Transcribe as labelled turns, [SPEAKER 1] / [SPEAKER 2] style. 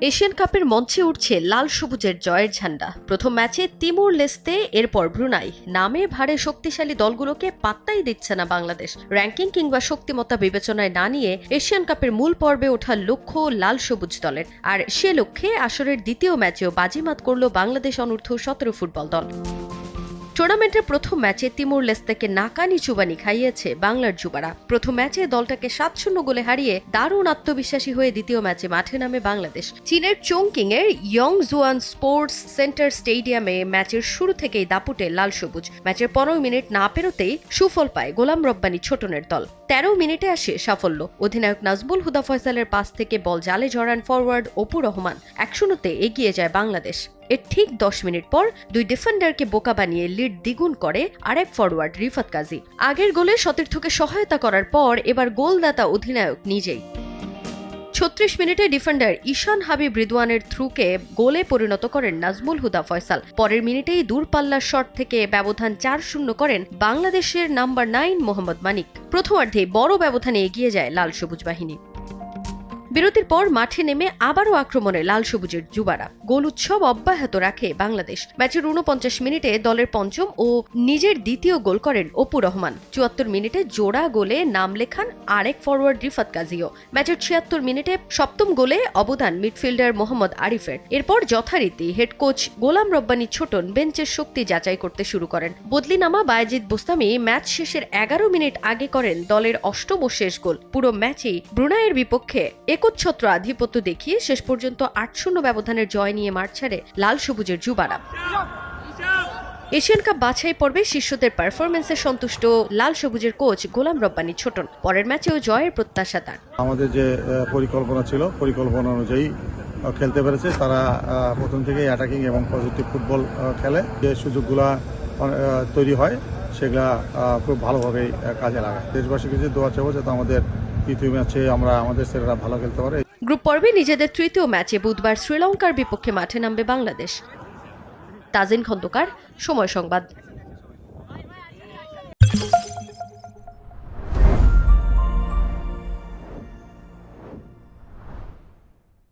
[SPEAKER 1] Asian কাপের মঞ্চে উঠছে লাল সবুজের জয়ের ঝান্ডা। প্রথম ম্যাচে তিমুর লেস্তে, এরপর ব্রুনাই। নামে ভারে শক্তিশালী দলগুলোকে পাত্তাই দিচ্ছে না বাংলাদেশ। র্যাঙ্কিং কিংবা শক্তিমত্তা বিবেচনায় না নিয়ে এশিয়ান কাপের মূল পর্বে ওঠার লক্ষ্য লাল সবুজ দলের। আর সে লক্ষ্যে আসরের দ্বিতীয় ম্যাচেও বাজিমাত করল বাংলাদেশ অনূর্ধ্ব সতেরো ফুটবল দল। টুর্নামেন্টের প্রথম ম্যাচে তিমুর লেস্তেকে নাকানি চুবানি খাইয়েছে বাংলার যুবারা। প্রথম ম্যাচে দলটাকে সাত শূন্য গোলে হারিয়ে দারুণ আত্মবিশ্বাসী হয়ে দ্বিতীয় ম্যাচে মাঠে নামে বাংলাদেশ। চীনের চোংকিং এর ইয়ং জুয়ান স্পোর্টস সেন্টার স্টেডিয়ামে ম্যাচের শুরু থেকেই দাপুটে লাল সবুজ। ম্যাচের পনেরো মিনিট না পেরোতেই সুফল পায় গোলাম রব্বানি ছোটনের দল। তেরো মিনিটে আসে সাফল্য। অধিনায়ক নাজবুল হুদা ফয়সালের পাস থেকে বল জালে জড়ান ফরওয়ার্ড অপু রহমান। এক শূন্যতে এগিয়ে যায় বাংলাদেশ। এর ঠিক দশ মিনিট পর দুই ডিফেন্ডারকে বোকা বানিয়ে লিড দ্বিগুণ করে আরেক ফরওয়ার্ড রিফাত কাজী। আগের গোলে সতীর্থকে সহায়তা করার পর এবার গোলদাতা অধিনায়ক নিজেই। ছত্রিশ মিনিটে ডিফেন্ডার ঈশান হাবিব রিদওয়ানের থ্রুকে গোলে পরিণত করেন নাজমুল হুদা ফয়সাল। পরের মিনিটেই দূরপাল্লার শট থেকে ব্যবধান চার শূন্য করেন বাংলাদেশের নাম্বার নাইন মোহাম্মদ মানিক। প্রথমার্ধে বড় ব্যবধানে এগিয়ে যায় লাল সবুজ বাহিনী। বিরতির পর মাঠে নেমে আবারও আক্রমণে লাল সবুজের যুবারা। গোল উৎসব অব্যাহত রাখে বাংলাদেশ। ম্যাচের উনপঞ্চাশ মিনিটে দলের পঞ্চম ও নিজের দ্বিতীয় গোল করেন অপু রহমান। চুয়াত্তর মিনিটে জোড়া গোলে নাম লেখান আরেক ফরওয়ার্ড রিফাত কাজীও। ম্যাচের ছিয়াত্তর মিনিটে সপ্তম গোলে অবদান মিডফিল্ডার মোহাম্মদ আরিফের। এরপর যথারীতি হেড কোচ গোলাম রব্বানি ছোটন বেঞ্চের শক্তি যাচাই করতে শুরু করেন। বদলি নামা বায়েজিদ বোস্তামি ম্যাচ শেষের এগারো মিনিট আগে করেন দলের অষ্টম ও শেষ গোল। পুরো ম্যাচেই ব্রুনাইয়ের বিপক্ষে একচ্ছত্র আধিপত্য দেখিয়ে শেষ পর্যন্ত আট শূন্য ব্যবধানের জয় নিয়ে মাঠ ছাড়ে লাল সবুজের যুবারা। এশিয়ান কাপ বাছাই পর্বে শিষ্যদের পারফরমেন্সে সন্তুষ্ট লাল সবুজের কোচ গোলাম রব্বানি ছোটন। পরের ম্যাচেও জয়ের প্রত্যাশা তার।
[SPEAKER 2] আমাদের যে পরিকল্পনা ছিল, পরিকল্পনা অনুযায়ী খেলতে পেরেছে। তারা প্রথম থেকেই অ্যাটাকিং এবং পজিটিভ ফুটবল খেলে। যে সুযোগগুলা তৈরি হয়, সেগুলা খুব ভালোভাবেই কাজে লাগায়। দেশবাসীকে যে দোয়া চাবো যাতে আমাদের তৃতীয় ম্যাচে আমরা আমাদের ছেলেরা ভালো খেলতে পারে।
[SPEAKER 1] গ্রুপ পর্বে নিজেদের তৃতীয় ম্যাচে বুধবার শ্রীলঙ্কার বিপক্ষে মাঠে নামবে বাংলাদেশ। তাজিন খন্দকার, সময় সংবাদ।